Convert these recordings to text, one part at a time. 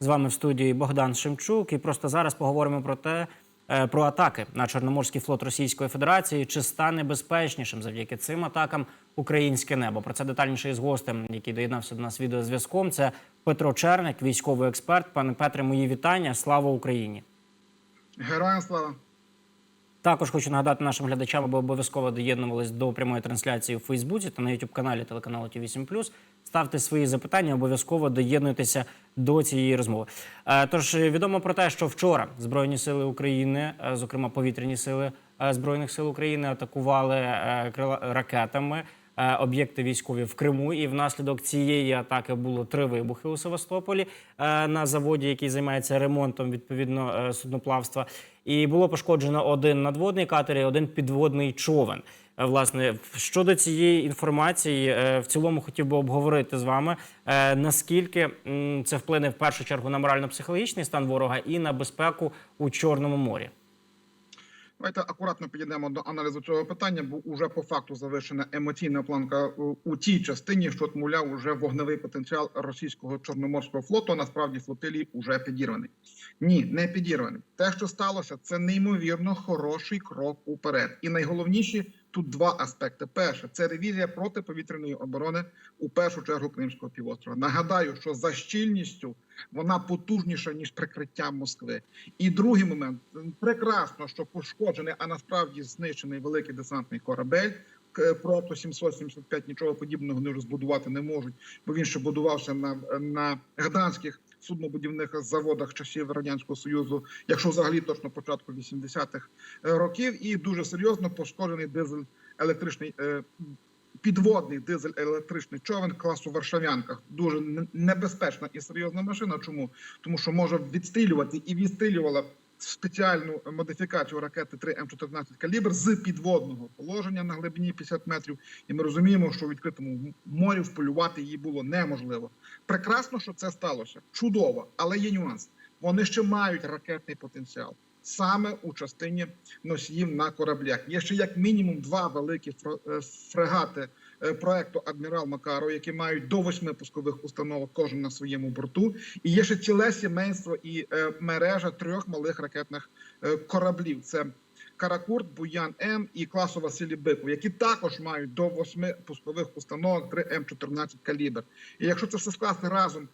З вами в студії Богдан Шемчук. І просто зараз поговоримо про те, е, про атаки на Чорноморський флот Російської Федерації. Чи стане безпечнішим завдяки цим атакам українське небо? Про це детальніше із гостем, який доєднався до нас відеозв'язком. Це Петро Черник, військовий експерт. Пане Петре, мої вітання. Слава Україні! Героям слава. Також хочу нагадати нашим глядачам, аби обов'язково доєднувались до прямої трансляції у Фейсбуці та на youtube каналі телеканалу Ті 8 Ставте свої запитання, обов'язково доєднуйтеся до цієї розмови. Е, Тож відомо про те, що вчора Збройні сили України, е, зокрема повітряні сили е, Збройних сил України, атакували ракетами. Е, Об'єкти військові в Криму, і внаслідок цієї атаки було три вибухи у Севастополі е, на заводі, який займається ремонтом відповідно е, судноплавства. І було пошкоджено один надводний катер і один підводний човен. Власне, щодо цієї інформації, в цілому хотів би обговорити з вами, наскільки це вплине в першу чергу на морально-психологічний стан ворога і на безпеку у Чорному морі. Давайте акуратно підійдемо до аналізу цього питання, бо уже по факту завершена емоційна планка у, тій частині, що мовляв, уже вогневий потенціал російського чорноморського флоту. Насправді флотилії вже підірваний. Ні, не підірваний. Те, що сталося, це неймовірно хороший крок уперед. І найголовніші тут два аспекти: перше це ревізія протиповітряної оборони у першу чергу Кримського півострова. Нагадаю, що за щільністю вона потужніша ніж прикриття Москви. І другий момент прекрасно, що пошкоджений, а насправді знищений великий десантний корабель. Прото 775 нічого подібного не розбудувати не можуть, бо він ще будувався на, на гданських суднобудівних заводах часів радянського союзу, якщо взагалі точно початку 80-х років, і дуже серйозно пошкоджений дизель електричний. е, Підводний дизель електричний човен класу Варшавянка дуже небезпечна і серйозна машина. Чому тому, що може відстрілювати і відстрілювала спеціальну модифікацію ракети 3 М14 калібр з підводного положення на глибині 50 метрів. І ми розуміємо, що у відкритому морі вполювати її було неможливо. Прекрасно, що це сталося. Чудово, але є нюанс. Вони ще мають ракетний потенціал. Саме у частині носіїв на кораблях є ще як мінімум два великі е, фрегати проекту Адмірал Макаров, які мають до восьми пускових установок кожен на своєму борту. І є ще ціле сімейство і е, мережа трьох малих ракетних е, кораблів. Це Каракурт, Буян М і класу Василій Биков, які також мають до восьми пускових установок 3 М14 калібр. І якщо це все скласти разом е,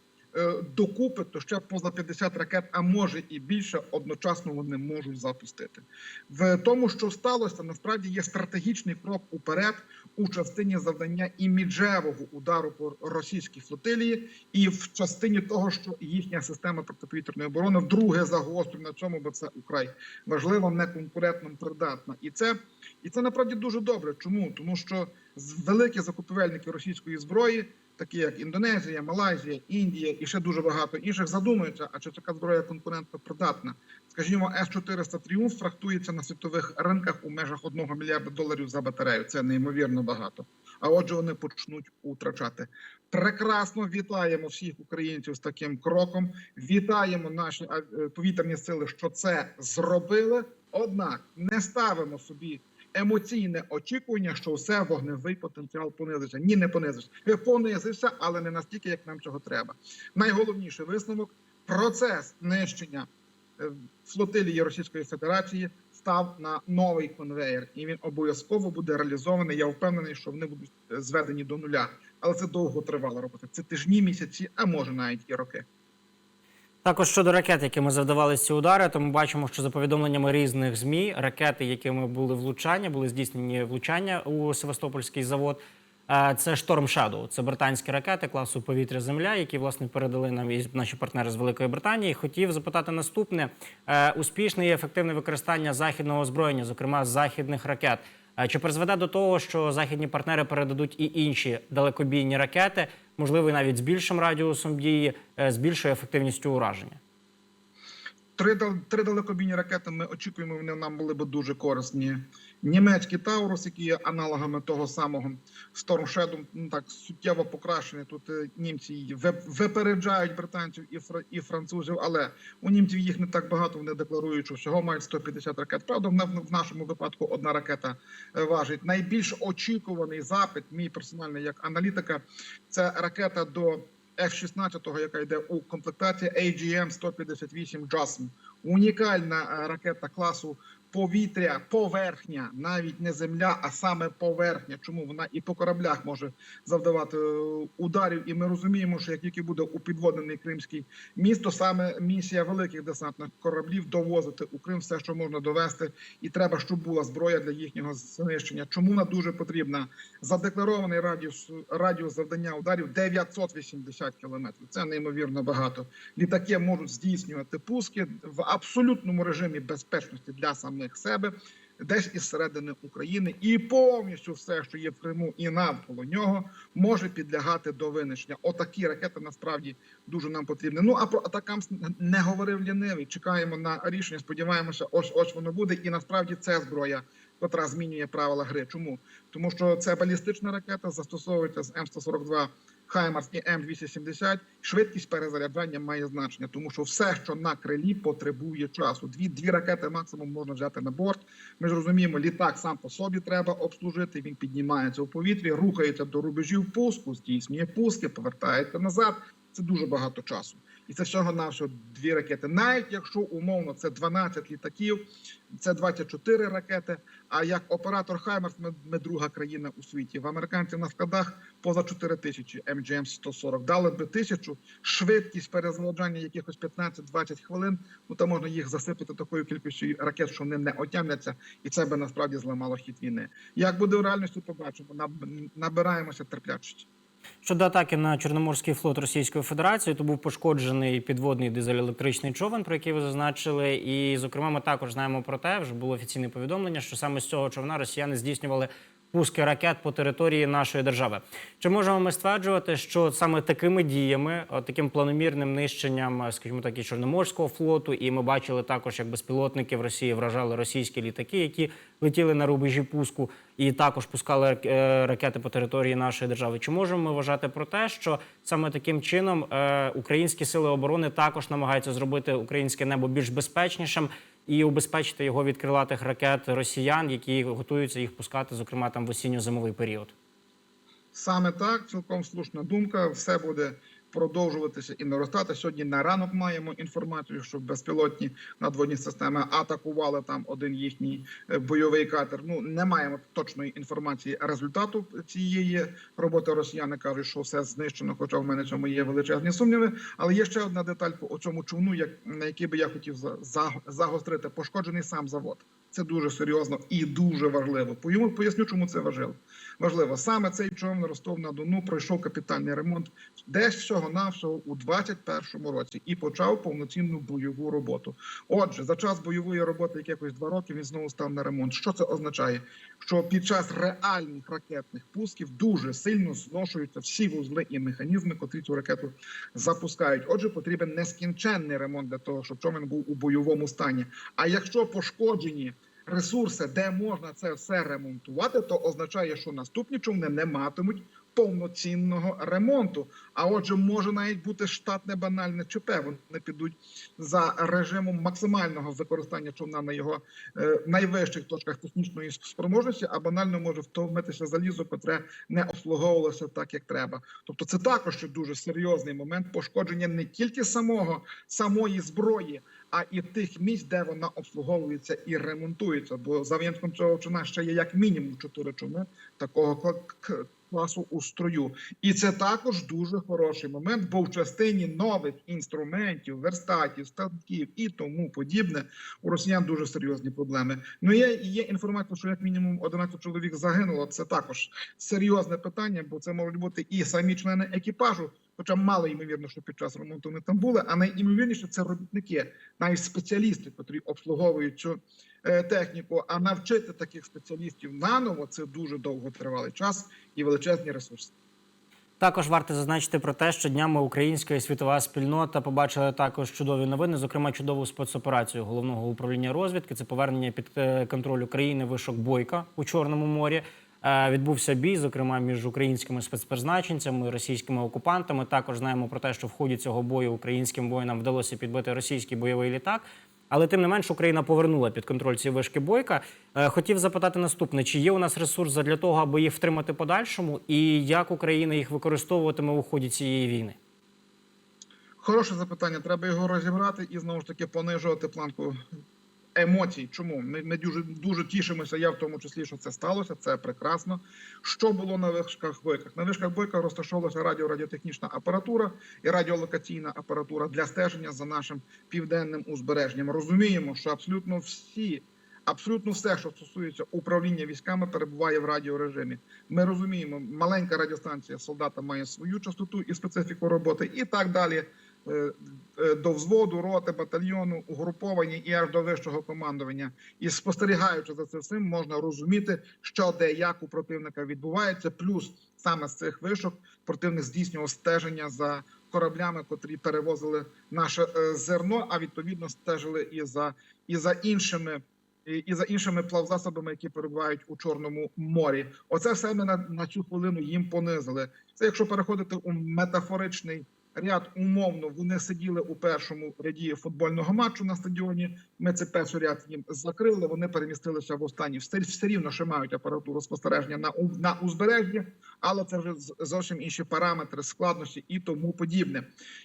докупи, то ще поза 50 ракет, а може і більше, одночасно вони можуть запустити. В тому, що сталося, насправді є стратегічний крок уперед у частині завдання іміджевого удару по російській флотилії, і в частині того, що їхня система протиповітряної оборони вдруге загострює на цьому, бо це украй важливо, неконкурентно придатна. І це і це насправді дуже добре. Чому? Тому що великі закупівельники російської зброї, такі як Індонезія, Малайзія, Індія і ще дуже багато інших, задумуються, а чи така зброя конкурентно придатна. Скажімо, С-400 Тріумф фрахтується на світових ринках у межах 1 мільярда доларів за батарею. Це неймовірно багато. А отже, вони почнуть утрачати. Прекрасно вітаємо всіх українців з таким кроком. Вітаємо наші е, повітряні сили, що це зробили. Однак не ставимо собі емоційне очікування, що все вогневий потенціал понизиться. Ні, не понизиться. Е, Понизився, але не настільки, як нам цього треба. Найголовніший висновок процес знищення е, флотилії Російської Федерації став на новий конвейер, і він обов'язково буде реалізований. Я впевнений, що вони будуть е, зведені до нуля. Але це довго тривала робота. Це тижні, місяці, а може навіть і роки. Також щодо ракет, якими завдавали ці удари, то ми бачимо, що за повідомленнями різних змі ракети, якими були влучання, були здійснені влучання у Севастопольський завод. Е, Це Шторм Shadow. Це британські ракети класу повітря Земля, які власне передали нам і наші партнери з Великої Британії. Хотів запитати наступне: Е, успішне і ефективне використання західного озброєння, зокрема західних ракет. Е, Чи призведе до того, що західні партнери передадуть і інші далекобійні ракети, можливо, навіть з більшим радіусом дії, е, з більшою ефективністю ураження? Три, три далекобійні ракети ми очікуємо, вони нам були б дуже корисні. Німецький Таурус, які є аналогами того самого Storm Shadow, ну так суттєво покращені. Тут е, німці випереджають британців і, фра- і французів, але у німців їх не так багато. Вони декларують, що всього мають 150 ракет. Правда, в нашому випадку одна ракета е, важить. Найбільш очікуваний запит, мій персональний як аналітика, це ракета до F-16, яка йде у комплектації AGM-158 JASM. Унікальна е, ракета класу повітря, поверхня, навіть не земля, а саме поверхня. Чому вона і по кораблях може завдавати е, ударів? І ми розуміємо, що як тільки буде упідводнений Кримський міст, то саме місія великих десантних кораблів довозити у Крим все, що можна довести, і треба, щоб була зброя для їхнього знищення. Чому вона дуже потрібна? Задекларований радіус радіус завдання ударів 980 кілометрів. Це неймовірно багато. Літаки можуть здійснювати пуски в абсолютному режимі безпечності для самих себе. Десь із середини України, і повністю все, що є в Криму і навколо нього, може підлягати до винищення. Отакі ракети насправді дуже нам потрібні. Ну а про атакам не говорив лінивий. Чекаємо на рішення. Сподіваємося, ось ось воно буде. І насправді це зброя, котра змінює правила гри. Чому тому, що це балістична ракета, застосовується з М142 Хаймарс і М270. Швидкість перезаряджання має значення, тому що все, що на крилі, потребує часу. Дві дві ракети максимум можна взяти на борт. Ми ж розуміємо, літак сам по собі треба обслужити. Він піднімається у повітрі, рухається до рубежів пуску, здійснює пуски, повертається назад. Це дуже багато часу, і це всього навсього дві ракети. Навіть якщо умовно це 12 літаків, це 24 ракети. А як оператор Хаймерс, ми, ми друга країна у світі. В американців на складах поза 4 тисячі MGM 140. Дали би тисячу швидкість перезаряджання якихось 15-20 хвилин. Ну то можна їх засипати такою кількістю ракет, що вони не отямляться, і це би насправді зламало хід війни. Як буде в реальності, побачимо. Наб- Набираємося терплячості. Щодо атаки на Чорноморський флот Російської Федерації, то був пошкоджений підводний дизель-електричний човен, про який ви зазначили. І, зокрема, ми також знаємо про те, вже було офіційне повідомлення, що саме з цього човна росіяни здійснювали пуски ракет по території нашої держави. Чи можемо ми стверджувати, що саме такими діями, таким планомірним нищенням, е, скажімо так, і Чорноморського флоту, і ми бачили також, як безпілотники в Росії вражали російські літаки, які летіли на рубежі пуску, і також пускали е, ракети по території нашої держави. Чи можемо ми вважати про те, що саме таким чином е, українські сили оборони також намагаються зробити українське небо більш безпечнішим і убезпечити його від крилатих ракет росіян, які готуються їх пускати, зокрема там в осінньо-зимовий період? Саме так, цілком слушна думка. Все буде продовжуватися і наростати. Сьогодні на ранок маємо інформацію, що безпілотні надводні системи атакували там один їхній е, бойовий катер. Ну не маємо точної інформації результату цієї роботи. Росіяни кажуть, що все знищено, хоча в мене цьому є величезні сумніви. Але є ще одна деталь по цьому човну, як на який би я хотів за- загострити. Пошкоджений сам завод. Це дуже серйозно і дуже важливо. Поясню, чому це важливо. Важливо саме цей човен Ростов на Дону пройшов капітальний ремонт десь всього навсього у 21-му році і почав повноцінну бойову роботу. Отже, за час бойової роботи якихось два роки він знову став на ремонт. Що це означає? Що під час реальних ракетних пусків дуже сильно зношуються всі вузли і механізми, котрі цю ракету запускають. Отже, потрібен нескінченний ремонт для того, щоб човен був у бойовому стані. А якщо пошкоджені ресурси, де можна це все ремонтувати, то означає, що наступні човни не матимуть повноцінного ремонту. А отже, може навіть бути штатне банальне ЧП. Вони підуть за режимом максимального використання човна на його е, найвищих точках технічної спроможності, а банально може втомитися залізо, котре не обслуговувалося так, як треба. Тобто, це також дуже серйозний момент пошкодження не тільки самого самої зброї. А і тих місць, де вона обслуговується і ремонтується, бо за винятком цього човна ще є як мінімум чотири човни такого класу у строю, і це також дуже хороший момент, бо в частині нових інструментів, верстатів, станків і тому подібне у росіян дуже серйозні проблеми. Ну є, є інформація, що як мінімум 11 чоловік загинуло. Це також серйозне питання, бо це можуть бути і самі члени екіпажу. Хоча мало ймовірно, що під час ремонту вони там були, а найімовірніше це робітники, навіть спеціалісти, які обслуговують цю техніку. А навчити таких спеціалістів наново це дуже довготривалий час і величезні ресурси. Також варто зазначити про те, що днями українська і світова спільнота побачила також чудові новини, зокрема чудову спецоперацію головного управління розвідки. Це повернення під е, контроль України вишок Бойка у Чорному морі. Е, Відбувся бій, зокрема між українськими спецпризначенцями і російськими окупантами. Також знаємо про те, що в ході цього бою українським воїнам вдалося підбити російський бойовий літак. Але тим не менш Україна повернула під контроль ці вишки бойка. Е, Хотів запитати наступне: чи є у нас ресурс для того, аби їх втримати подальшому, і як Україна їх використовуватиме у ході цієї війни? Хороше запитання. Треба його розібрати і знову ж таки понижувати планку емоцій. Чому ми, ми дуже дуже тішимося? Я в тому числі, що це сталося. Це прекрасно. Що було на вишках бойках? На вишках бойках розташовувалася радіорадіотехнічна апаратура і радіолокаційна апаратура для стеження за нашим південним узбережжям. Розуміємо, що абсолютно всі. Абсолютно все, що стосується управління військами, перебуває в радіорежимі. Ми розуміємо, маленька радіостанція солдата має свою частоту і специфіку роботи, і так далі. Е, е, До взводу, роти, батальйону, угруповані і аж до вищого командування. І спостерігаючи за це всім, можна розуміти, що де як у противника відбувається. Плюс саме з цих вишок противник здійснював стеження за кораблями, котрі перевозили наше е, зерно, а відповідно стежили і за і за іншими і за іншими плавзасобами, які перебувають у Чорному морі. Оце все ми на, на цю хвилину їм понизили. Це якщо переходити у метафоричний ряд, умовно вони сиділи у першому ряді футбольного матчу на стадіоні. Ми цей перший ряд їм закрили. Вони перемістилися в останній. Все, все рівно ще мають апаратуру спостереження на на узбережжі, але це вже зовсім інші параметри складності і тому подібне.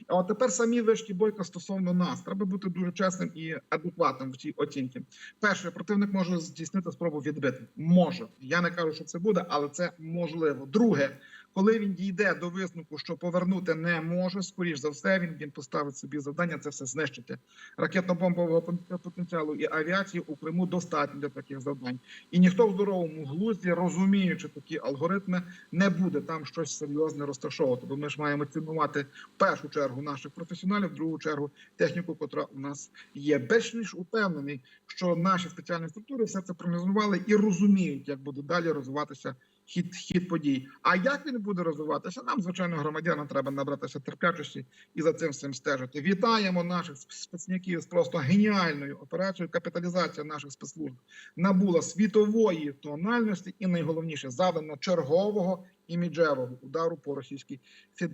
А от тепер самі вишки бойка стосовно нас. Треба бути дуже чесним і адекватним в цій оцінці. Перше, противник може здійснити спробу відбити. Може. Я не кажу, що це буде, але це можливо. Друге, коли він дійде до висновку, що повернути не може, скоріш за все, він, він поставить собі завдання це все знищити. Ракетно-бомбового потенціалу і авіації у Криму достатньо для таких завдань. І ніхто в здоровому глузді, розуміючи такі алгоритми, не буде там щось серйозне розташовувати. Бо ми ж маємо цінувати в першу чергу наших професіоналів, в другу чергу техніку, котра у нас є. Більш ніж упевнений, що наші спеціальні структури все це проаналізували і розуміють, як буде далі розвиватися хід, хід подій. А як він буде розвиватися? Нам, звичайно, громадянам треба набратися терплячості і за цим всім стежити. Вітаємо наших спецняків з просто геніальною операцією. Капіталізація наших спецслужб набула світової тональності і найголовніше завдано чергового іміджевого удару по Російській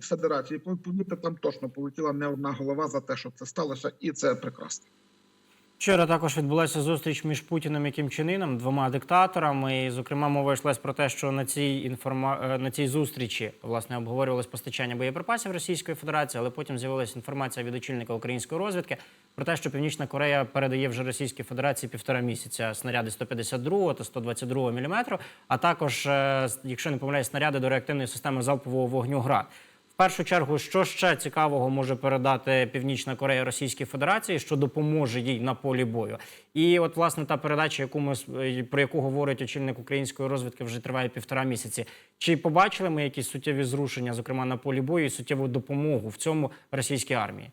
Федерації. Повірте, там точно полетіла не одна голова за те, що це сталося, і це прекрасно. Вчора також відбулася зустріч між Путіним і Кім Чен Іном, двома диктаторами. І, зокрема, мова йшлась про те, що на цій інформа... е, на цій зустрічі власне обговорювалось постачання боєприпасів Російської Федерації, але потім з'явилася інформація від очільника української розвідки про те, що Північна Корея передає вже Російській Федерації півтора місяця снаряди 152 та 122 мм, а також, е, якщо не помиляюсь, снаряди до реактивної системи залпового вогню ГРАД. Першу чергу, що ще цікавого може передати Північна Корея Російській Федерації, що допоможе їй на полі бою? І от власне та передача, яку ми е, про яку говорить очільник української розвідки, вже триває півтора місяці. Чи побачили ми якісь суттєві зрушення, зокрема на полі бою, і суттєву допомогу в цьому російській армії?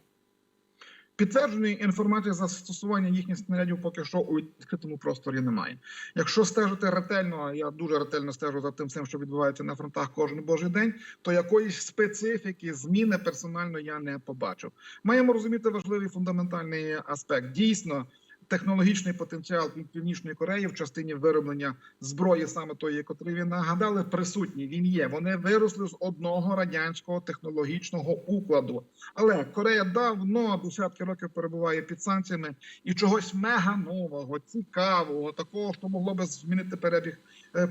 Підтвердженої інформації застосування їхніх снарядів поки що у відкритому просторі немає. Якщо стежити ретельно, я дуже ретельно стежу за тим, що відбувається на фронтах кожен божий день, то якоїсь специфіки зміни персонально я не побачив. Маємо розуміти важливий фундаментальний аспект. Дійсно. Технологічний потенціал Пів- Північної Кореї в частині вироблення зброї, саме тої, котрі ви нагадали, присутній. Він є. Вони виросли з одного радянського технологічного укладу. Але Корея давно десятки років перебуває під санкціями і чогось мега нового, цікавого, такого, що могло би змінити перебіг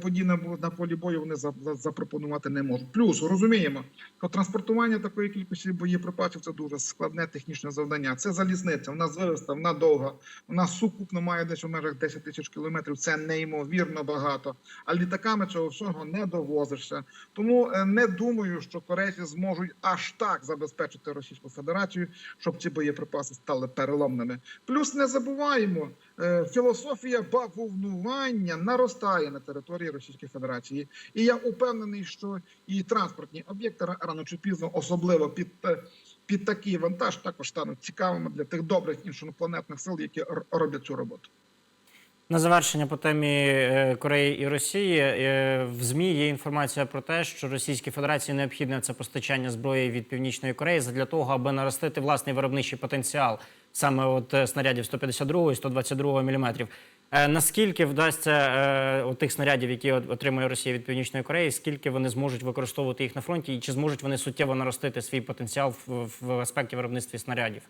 подій на, на полі бою. Вони за, за, запропонувати не можуть. Плюс розуміємо, що транспортування такої кількості боєприпасів це дуже складне технічне завдання. Це залізниця. Вона звиста, вона довга. Вона сукупно має десь у межах 10 тисяч кілометрів. Це неймовірно багато. А літаками цього всього не довозишся. Тому е, не думаю, що корейці зможуть аж так забезпечити Російську Федерацію, щоб ці боєприпаси стали переломними. Плюс не забуваємо, е, філософія бавовнування наростає на території Російської Федерації, і я упевнений, що і транспортні об'єкти рано чи пізно, особливо під е, під такий вантаж, також стануть цікавими для тих добрих іншопланетних сил, які роблять цю роботу. На завершення по темі е, Кореї і Росії е, в ЗМІ є інформація про те, що Російській Федерації необхідне це постачання зброї від Північної Кореї для того, аби наростити власний виробничий потенціал саме от е, снарядів 152 і 122 мм. Наскільки вдасться е, от тих снарядів, які отримує Росія від Північної Кореї, скільки вони зможуть використовувати їх на фронті, і чи зможуть вони суттєво наростити свій потенціал в, в аспекті виробництва снарядів?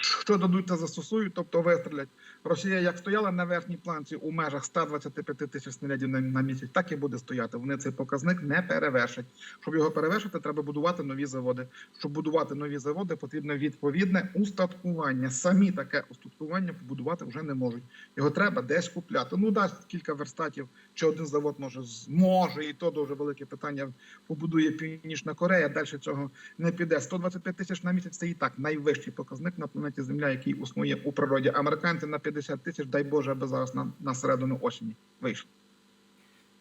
Що дадуть, те застосують, тобто вистрілять. Росія як стояла на верхній планці у межах 125 тисяч снарядів на, місяць, так і буде стояти. Вони цей показник не перевершать. Щоб його перевершити, треба будувати нові заводи. Щоб будувати нові заводи, потрібно відповідне устаткування. Самі таке устаткування побудувати вже не можуть. Його треба десь купляти. Ну дасть кілька верстатів, чи один завод може зможе, і то дуже велике питання. Побудує Північна Корея. Далі цього не піде. 125 тисяч на місяць це і так найвищий показник на планеті Земля, який існує у природі. Американці на 50 тисяч, дай Боже, аби зараз на, на середину осені вийшли.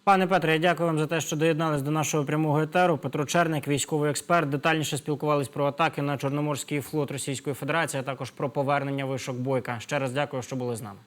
Пане Петре, я дякую вам за те, що доєднались до нашого прямого етеру. Петро Черник, військовий експерт, детальніше спілкувались про атаки на Чорноморський флот Російської Федерації, а також про повернення вишок бойка. Ще раз дякую, що були з нами.